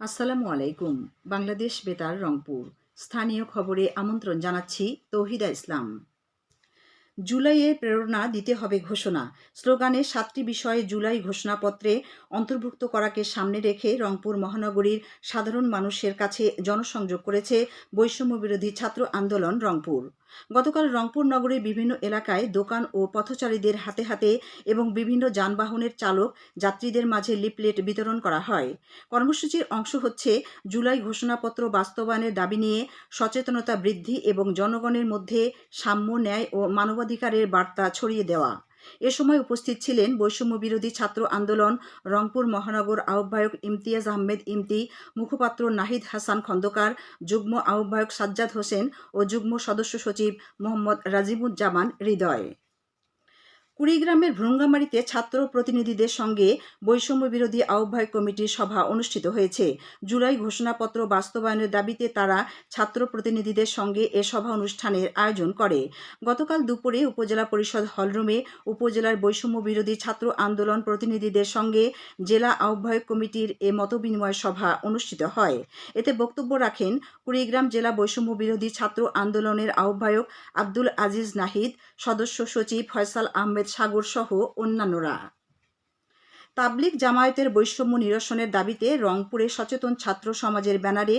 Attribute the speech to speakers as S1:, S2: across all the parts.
S1: আসসালামু আলাইকুম, বাংলাদেশ বেতার, রংপুর। স্থানীয় খবরে আমন্ত্রণ জানাচ্ছি তৌহিদা ইসলাম। জুলাইয়ে প্রেরণা দিতে হবে ঘোষণা। স্লোগানে সাতটি বিষয়ে জুলাই ঘোষণাপত্রে অন্তর্ভুক্ত করাকে সামনে রেখে রংপুর মহানগরীর সাধারণ মানুষের কাছে জনসংযোগ করেছে বৈষম্য বিরোধী ছাত্র আন্দোলন রংপুর। গতকাল রংপুর নগরের বিভিন্ন এলাকায় দোকান ও পথচারীদের হাতে হাতে এবং বিভিন্ন যানবাহনের চালক যাত্রীদের মাঝে লিপলেট বিতরণ করা হয়। কর্মসূচির অংশ হচ্ছে জুলাই ঘোষণাপত্র বাস্তবায়নের দাবি নিয়ে সচেতনতা বৃদ্ধি এবং জনগণের মধ্যে সাম্য ন্যায় ও মানবাধিকারের বার্তা ছড়িয়ে দেওয়া। এ সময় উপস্থিত ছিলেন বৈষম্য বিরোধী ছাত্র আন্দোলন, রংপুর মহানগর আহ্বায়ক ইমতিয়াজ আহমেদ ইমতি, মুখপাত্র নাহিদ হাসান খন্দকার, যুগ্ম আহ্বায়ক সাজ্জাদ হোসেন ও যুগ্ম সদস্য সচিব মোহাম্মদ রাজিবুজ্জামান হৃদয়। কুড়িগ্রামের ভ্রঙ্গামারিতে ছাত্র প্রতিনিধিদের সঙ্গে বৈষম্য বিরোধী আহ্বায়ক কমিটির সভা অনুষ্ঠিত হয়েছে। জুলাই ঘোষণাপত্র বাস্তবায়নের দাবিতে তারা ছাত্র প্রতিনিধিদের সঙ্গে এ সভা অনুষ্ঠানের আয়োজন করে। গতকাল দুপুরে উপজেলা পরিষদ হলরুমে উপজেলার বৈষম্য বিরোধী ছাত্র আন্দোলন প্রতিনিধিদের সঙ্গে জেলা আহ্বায়ক কমিটির এ মতবিনিময় সভা অনুষ্ঠিত হয়। এতে বক্তব্য রাখেন কুড়িগ্রাম জেলা বৈষম্য বিরোধী ছাত্র আন্দোলনের আহ্বায়ক আব্দুল আজিজ নাহিদ, সদস্য সচিব ফয়সাল আহমেদ সাগর সহ অন্যান্যরা। তাবলিক জামায়াতের বৈষম্য নিরসনের দাবিতে রংপুরে সচেতন ছাত্র সমাজের ব্যানারে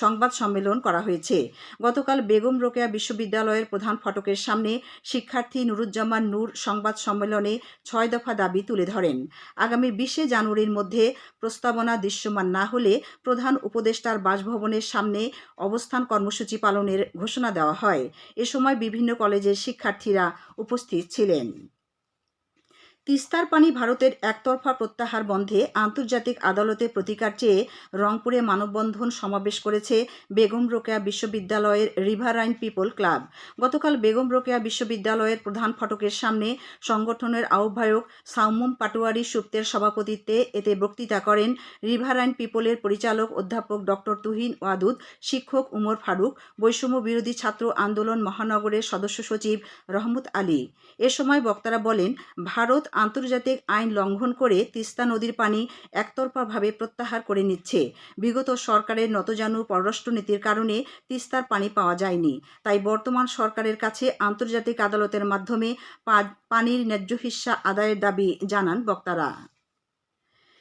S1: সংবাদ সম্মেলন করা হয়েছে। গতকাল বেগম রোকেয়া বিশ্ববিদ্যালয়ের প্রধান ফটকের সামনে শিক্ষার্থী নুরুজ্জামান নূর সংবাদ সম্মেলনে ছয় দফা দাবি তুলে ধরেন। আগামী বিশে জানুয়ারির মধ্যে প্রস্তাবনা দৃশ্যমান না হলে প্রধান উপদেষ্টার বাসভবনের সামনে অবস্থান কর্মসূচি পালনের ঘোষণা দেওয়া হয়। এ সময় বিভিন্ন কলেজের শিক্ষার্থীরা উপস্থিত ছিলেন। তিস্তার পানি ভারতের একতরফা প্রত্যাহার বন্ধে আন্তর্জাতিক আদালতে প্রতিকার চেয়ে রংপুরে মানববন্ধন সমাবেশ করেছে বেগম রোকেয়া বিশ্ববিদ্যালয়ের রিভারাইন পিপল ক্লাব। গতকাল বেগম রোকেয়া বিশ্ববিদ্যালয়ের প্রধান ফটকের সামনে সংগঠনের আহ্বায়ক সাউমম পাটোয়ারি সুপ্তের সভাপতিত্বে এতে বক্তৃতা করেন রিভারাইন পিপলের পরিচালক অধ্যাপক ডক্টর তুহিন ওয়াদুদ, শিক্ষক উমর ফারুক, বৈষম্য বিরোধী ছাত্র আন্দোলন মহানগরের সদস্য সচিব রহমত আলী। এ সময় বক্তারা বলেন, ভারত আন্তর্জাতিক আইন লঙ্ঘন করে তিস্তা নদীর পানি একতরফাভাবে প্রত্যাহার করে নিচ্ছে। বিগত সরকারের নতজানু পররাষ্ট্রনীতির কারণে তিস্তার পানি পাওয়া যায়নি। তাই বর্তমান সরকারের কাছে আন্তর্জাতিক আদালতের মাধ্যমে পানির ন্যায্য হিসা আদায়ের দাবি জানান বক্তারা।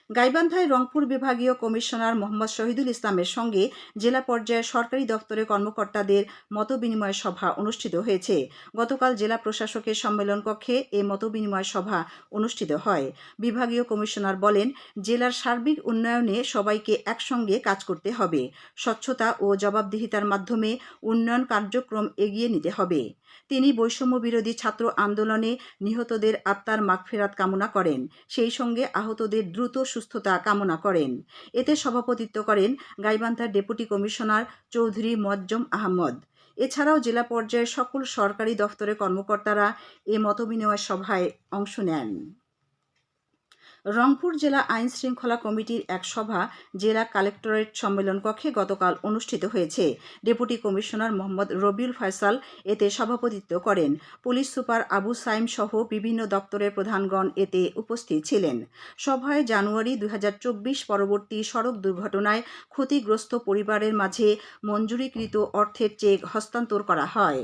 S1: গাইবান্ধায় রংপুর বিভাগীয় কমিশনার মোহাম্মদ শহীদুল ইসলামের সঙ্গে জেলা পর্যায়ের সরকারি দপ্তরের কর্মকর্তাদের মতবিনিময় সভা অনুষ্ঠিত হয়েছে। গতকাল জেলা প্রশাসকের সম্মেলন কক্ষে এ মতবিনিময় সভা অনুষ্ঠিত হয়। বিভাগীয় কমিশনার বলেন, জেলার সার্বিক উন্নয়নে সবাইকে একসঙ্গে কাজ করতে হবে। স্বচ্ছতা ও জবাবদিহিতার মাধ্যমে উন্নয়ন কার্যক্রম এগিয়ে নিতে হবে। তিনি বৈষম্য বিরোধী ছাত্র আন্দোলনে নিহতদের আত্মার মাগফেরাত কামনা করেন। সেই সঙ্গে আহতদের দ্রুত সুস্থতা কামনা করেন। এতে সভাপতিত্ব করেন গাইবান্ধার ডেপুটি কমিশনার চৌধুরী মজ্জম আহমদ। এছাড়াও জেলা পর্যায়ে সকল সরকারি দফতরের কর্মকর্তারা এ মতবিনিময় সভায় অংশ নেন। রংপুর জেলা আইন শৃঙ্খলা কমিটির এক সভা জেলা কালেক্টরেট সম্মেলন কক্ষে গতকাল অনুষ্ঠিত হয়েছে। ডেপুটি কমিশনার মোহাম্মদ রবিউল ফয়সাল এতে সভাপতিত্ব করেন। পুলিশ সুপার আবু সাইম সহ বিভিন্ন দপ্তরের প্রধানগণ এতে উপস্থিত ছিলেন। সভায় জানুয়ারি দু হাজার চব্বিশ পরবর্তী সড়ক দুর্ঘটনায় ক্ষতিগ্রস্ত পরিবারের মাঝে মঞ্জুরিকৃত অর্থের চেক হস্তান্তর করা হয়।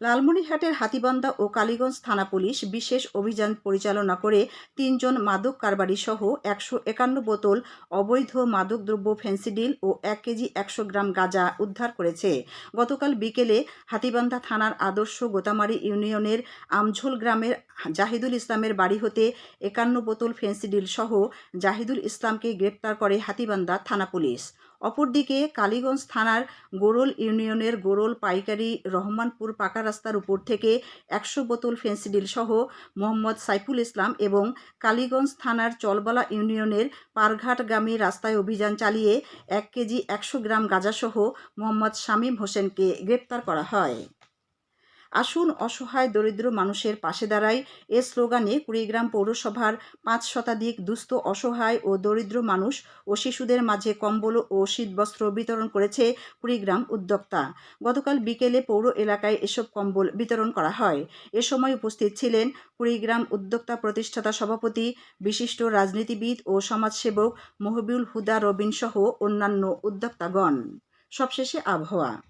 S1: লালমনিরহাটের হাতিবান্ধা ও কালীগঞ্জ থানা পুলিশ বিশেষ অভিযান পরিচালনা করে তিনজন মাদক কারবারি সহ একশো একান্ন বোতল অবৈধ মাদকদ্রব্য ফেন্সিডিল ও এক কেজি একশো গ্রাম গাঁজা উদ্ধার করেছে। গতকাল বিকেলে হাতিবান্ধা থানার আদর্শ গোতামারি ইউনিয়নের আমঝোল গ্রামের জাহিদুল ইসলামের বাড়ি হতে একান্ন বোতল ফেন্সিডিল সহ জাহিদুল ইসলামকে গ্রেপ্তার করে হাতিবান্ধা থানা পুলিশ। অপরদিকে কালীগঞ্জ থানার গোরল ইউনিয়নের গোরল পাইকারি রহমানপুর পাকা রাস্তার উপর থেকে একশো বোতল ফেন্সিডিল সহ মোহাম্মদ সাইফুল ইসলাম এবং কালীগঞ্জ থানার চলবালা ইউনিয়নের পারঘাটগামী রাস্তায় অভিযান চালিয়ে এক কেজি একশো গ্রাম গাঁজাসহ মোহাম্মদ শামীম হোসেনকে গ্রেপ্তার করা হয়। আসুন অসহায় দরিদ্র মানুষের পাশে দাঁড়াই। এ স্লোগানে কুড়িগ্রাম পৌরসভার পাঁচ শতাধিক দুস্থ, অসহায় ও দরিদ্র মানুষ ও শিশুদের মাঝে কম্বল ও শীতবস্ত্র বিতরণ করেছে কুড়িগ্রাম উদ্যোক্তা। গতকাল বিকেলে পৌর এলাকায় এসব কম্বল বিতরণ করা হয়। এ সময় উপস্থিত ছিলেন কুড়িগ্রাম উদ্যোক্তা প্রতিষ্ঠাতা সভাপতি, বিশিষ্ট রাজনীতিবিদ ও সমাজসেবক মহবিউল হুদা রবিন সহ অন্যান্য উদ্যোক্তাগণ। সবশেষে আবহাওয়া।